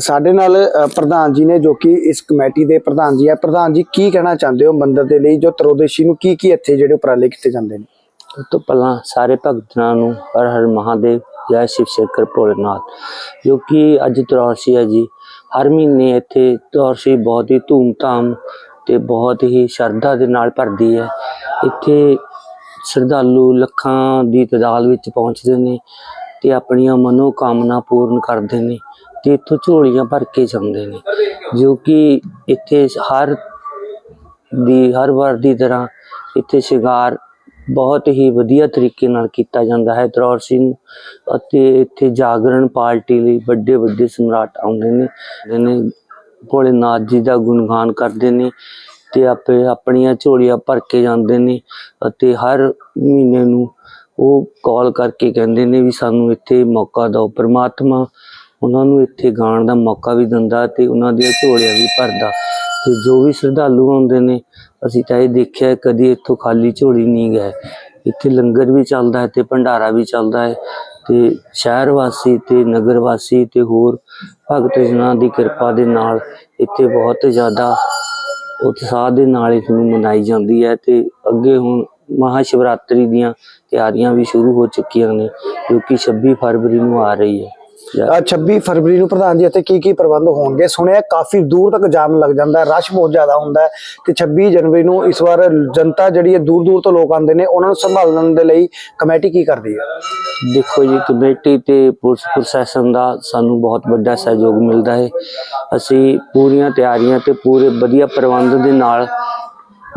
ਸਾਡੇ ਨਾਲ ਪ੍ਰਧਾਨ ਜੀ ਨੇ ਜੋ ਕਿ ਇਸ ਕਮੇਟੀ ਦੇ ਪ੍ਰਧਾਨ ਜੀ ਹੈ ਪ੍ਰਧਾਨ ਜੀ, ਕੀ ਕਹਿਣਾ ਚਾਹੁੰਦੇ ਹੋ ਮੰਦਰ ਦੇ ਲਈ? ਜੋ ਤਰੋਦੇਸ਼ੀ ਨੂੰ ਕੀ ਕੀ ਇੱਥੇ ਜਿਹੜੇ ਉਪਰਾਲੇ ਕੀਤੇ ਜਾਂਦੇ ਨੇ? ਸਭ ਤੋਂ ਪਹਿਲਾਂ ਸਾਰੇ ਭਗਤਾਂ ਨੂੰ ਹਰ ਹਰ ਮਹਾਦੇਵ, ਜੈ ਸ਼ਿਵ ਸ਼ੰਕਰ ਭੋਲੇਨਾਥ, ਜੋ ਕਿ ਅੱਜ ਤਰਾਸੀ ਹੈ ਜੀ। ਹਰ ਮਹੀਨੇ ਇੱਥੇ ਤਰਾਸੀ ਬਹੁਤ ਹੀ ਧੂਮਧਾਮ ਤੇ ਬਹੁਤ ਹੀ ਸ਼ਰਧਾ ਦੇ ਨਾਲ ਭਰਦੀ ਹੈ। ਇੱਥੇ ਸ਼ਰਧਾਲੂ ਲੱਖਾਂ ਦੀ ਤਾਦਾਦ ਵਿੱਚ ਪਹੁੰਚਦੇ ਨੇ। ਤੇ ਆਪਣੀਆਂ ਮਨੋ ਕਾਮਨਾ ਪੂਰਨ ਕਰਦੇ ਨੇ ਤੇ ਇੱਥੋਂ ਝੋਲੀਆਂ ਭਰ ਕੇ ਜਾਂਦੇ ਨੇ, ਜੋ ਕਿ ਇੱਥੇ ਹਰ ਦੀ, ਹਰ ਵਾਰ ਦੀ ਤਰ੍ਹਾਂ ਇੱਥੇ ਸ਼ਿੰਗਾਰ ਬਹੁਤ ਹੀ ਵਧੀਆ ਤਰੀਕੇ ਨਾਲ ਕੀਤਾ ਜਾਂਦਾ ਹੈ। ਤਰੌਰ ਸਿੰਘ ਅਤੇ ਇੱਥੇ ਜਾਗਰਣ ਪਾਰਟੀ ਲਈ ਵੱਡੇ ਵੱਡੇ ਸਮਰਾਟ ਆਉਂਦੇ ਨੇ ਆਉਂਦੇ ਨੇ ਭੋਲੇਨਾਥ ਜੀ ਦਾ ਗੁਣਗਾਨ ਕਰਦੇ ਨੇ ਤੇ ਆਪੇ ਆਪਣੀਆਂ ਝੋਲੀਆਂ ਭਰ ਕੇ ਜਾਂਦੇ ਨੇ ਅਤੇ ਹਰ ਮਹੀਨੇ ਨੂੰ ਉਹ ਕਾਲ ਕਰਕੇ ਕਹਿੰਦੇ ਨੇ ਵੀ ਸਾਨੂੰ ਇੱਥੇ ਮੌਕਾ ਦਿਓ, ਪ੍ਰਮਾਤਮਾ ਉਹਨਾਂ ਨੂੰ ਇੱਥੇ ਗਾਣ ਦਾ ਮੌਕਾ ਵੀ ਦਿੰਦਾ ਤੇ ਉਹਨਾਂ ਦੀਆਂ ਝੋਲੀਆਂ ਵੀ ਭਰਦਾ। ਤੇ ਜੋ ਵੀ ਸ਼ਰਧਾਲੂ ਆਉਂਦੇ ਨੇ, ਅਸੀਂ ਤਾਂ ਇਹ ਦੇਖਿਆ ਕਦੀ ਇੱਥੋਂ ਖਾਲੀ ਝੋਲੀ ਨਹੀਂ ਗਏ। ਇੱਥੇ ਲੰਗਰ ਵੀ ਚੱਲਦਾ ਹੈ ਤੇ ਭੰਡਾਰਾ ਵੀ ਚੱਲਦਾ ਹੈ ਤੇ ਸ਼ਹਿਰ ਵਾਸੀ ਤੇ ਨਗਰ ਵਾਸੀ ਤੇ ਹੋਰ ਭਗਤ ਜਨਾਂ ਦੀ ਕਿਰਪਾ ਦੇ ਨਾਲ ਇੱਥੇ ਬਹੁਤ ਜ਼ਿਆਦਾ ਉਤਸ਼ਾਹ ਦੇ ਨਾਲ ਇਸ ਨੂੰ ਮਨਾਈ ਜਾਂਦੀ ਹੈ ਤੇ ਅੱਗੇ ਹੁਣ ਮਹਾ ਸ਼ਿਵਰਾਤਰੀ ਦੀਆਂ ਤਿਆਰੀਆਂ ਵੀ ਸ਼ੁਰੂ ਹੋ ਚੁੱਕੀਆਂ ਨੇ ਜੋ ਕਿ 26 ਫਰਵਰੀ ਨੂੰ ਆ ਰਹੀ ਹੈ। ਜੈ ਅ, 26 ਫਰਵਰੀ ਨੂੰ ਪ੍ਰਧਾਨ ਜੀ ਇੱਥੇ ਕੀ ਕੀ ਪ੍ਰਬੰਧ ਹੋਣਗੇ? ਸੁਣਿਆ ਕਾਫੀ ਦੂਰ ਤੱਕ ਜਾਮ ਲੱਗ ਜਾਂਦਾ ਹੈ ਰਸ਼ ਬਹੁਤ ਜ਼ਿਆਦਾ ਹੁੰਦਾ ਹੈ ਤੇ 26 ਜਨਵਰੀ ਨੂੰ ਇਸ ਵਾਰ ਜਨਤਾ ਜਿਹੜੀ ਹੈ ਦੂਰ ਦੂਰ ਤੋਂ ਲੋਕ ਆਉਂਦੇ ਨੇ ਉਹਨਾਂ ਨੂੰ ਸੰਭਾਲਣ ਦੇ ਲਈ ਕਮੇਟੀ ਕੀ ਕਰਦੀ ਹੈ? ਦੇਖੋ ਜੀ ਕਮੇਟੀ ਤੇ ਪੁਲਿਸ ਪ੍ਰਸ਼ਾਸਨ ਦਾ ਸਾਨੂੰ ਬਹੁਤ ਵੱਡਾ ਸਹਿਯੋਗ ਮਿਲਦਾ ਹੈ। ਅਸੀਂ ਪੂਰੀਆਂ ਤਿਆਰੀਆਂ ਤੇ ਪੂਰੇ ਵਧੀਆ ਪ੍ਰਬੰਧ ਦੇ ਨਾਲ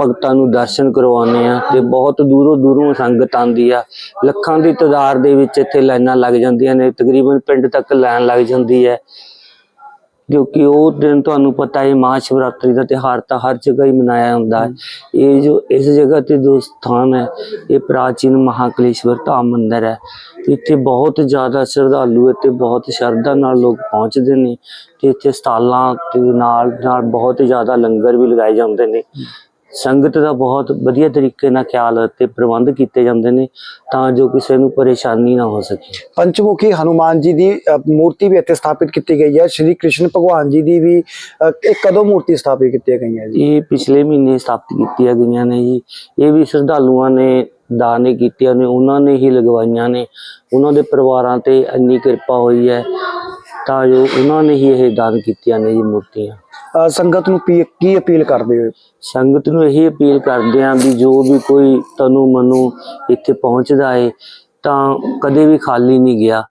ਭਗਤਾਂ ਨੂੰ ਦਰਸ਼ਨ ਕਰਵਾਉਂਦੇ ਆ ਤੇ ਬਹੁਤ ਦੂਰੋਂ ਦੂਰੋਂ ਸੰਗਤ ਆਉਂਦੀ ਆ। ਲੱਖਾਂ ਦੀ ਤਾਦਾਦ ਦੇ ਵਿੱਚ ਇੱਥੇ ਲਾਈਨਾਂ ਲੱਗ ਜਾਂਦੀਆਂ ਨੇ, ਤਕਰੀਬਨ ਪਿੰਡ ਤੱਕ ਲਾਈਨ ਲੱਗ ਜਾਂਦੀ ਹੈ। ਕਿਉਂਕਿ ਉਹ ਦਿਨ ਤੁਹਾਨੂੰ ਪਤਾ ਹੈ ਮਹਾ ਸ਼ਿਵਰਾਤਰੀ ਦਾ ਤਿਉਹਾਰ ਤਾਂ ਹਰ ਜਗ੍ਹਾ ਹੀ ਮਨਾਇਆ ਹੁੰਦਾ ਹੈ। ਇਹ ਜੋ, ਇਸ ਜਗ੍ਹਾ ਤੇ ਜੋ ਸਥਾਨ ਹੈ, ਇਹ ਪ੍ਰਾਚੀਨ ਮਹਾਕਲੇਸ਼ਵਰ ਧਾਮ ਮੰਦਿਰ ਹੈ। ਇੱਥੇ ਬਹੁਤ ਜ਼ਿਆਦਾ ਸ਼ਰਧਾਲੂ ਅਤੇ ਬਹੁਤ ਸ਼ਰਧਾ ਨਾਲ ਲੋਕ ਪਹੁੰਚਦੇ ਨੇ ਤੇ ਇੱਥੇ ਸਟਾਲਾਂ ਤੇ ਨਾਲ ਨਾਲ ਬਹੁਤ ਜ਼ਿਆਦਾ ਲੰਗਰ ਵੀ ਲਗਾਏ ਜਾਂਦੇ ਨੇ। ਸੰਗਤ ਦਾ ਬਹੁਤ ਵਧੀਆ ਤਰੀਕੇ ਨਾਲ ਖਿਆਲ ਅਤੇ ਪ੍ਰਬੰਧ ਕੀਤੇ ਜਾਂਦੇ ਨੇ ਤਾਂ ਜੋ ਕਿਸੇ ਨੂੰ ਪਰੇਸ਼ਾਨੀ ਨਾ ਹੋ ਸਕੇ। ਪੰਚਮੁਖੀ ਹਨੂਮਾਨ ਜੀ ਦੀ ਮੂਰਤੀ ਵੀ ਇੱਥੇ ਸਥਾਪਿਤ ਕੀਤੀ ਗਈ ਹੈ। ਸ਼੍ਰੀ ਕ੍ਰਿਸ਼ਨ ਭਗਵਾਨ ਜੀ ਦੀ ਵੀ ਇਹ ਕਦੋਂ ਮੂਰਤੀ ਸਥਾਪਿਤ ਕੀਤੀ ਗਈ ਹੈ ਜੀ? ਇਹ ਪਿਛਲੇ ਮਹੀਨੇ ਸਥਾਪਿਤ ਕੀਤੀਆਂ ਗਈਆਂ ਨੇ ਜੀ। ਇਹ ਵੀ ਸ਼ਰਧਾਲੂਆਂ ਨੇ ਦਾਨੇ ਕੀਤੀਆਂ ਨੇ ਉਹਨਾਂ ਨੇ ਹੀ ਲਗਵਾਈਆਂ ਨੇ। ਉਹਨਾਂ ਦੇ ਪਰਿਵਾਰਾਂ ਤੇ ਇੰਨੀ ਕਿਰਪਾ ਹੋਈ ਹੈ ਤਾਂ ਜੋ ਉਹਨਾਂ ਨੇ ਹੀ ਇਹ ਦਾਨ ਕੀਤੀਆਂ ਨੇ ਜੀ ਮੂਰਤੀਆਂ। ਸੰਗਤ ਨੂੰ ਕੀ ਅਪੀਲ ਕਰਦੇ ਹੋ? ਸੰਗਤ ਨੂੰ ਇਹ ਅਪੀਲ ਕਰਦੇ ਆਂ ਵੀ ਜੋ ਵੀ ਕੋਈ ਤਨੂ ਮਨੂ ਇੱਥੇ ਪਹੁੰਚਦਾ ਏ, ਤਾਂ ਕਦੇ ਵੀ ਖਾਲੀ ਨਹੀਂ ਗਿਆ।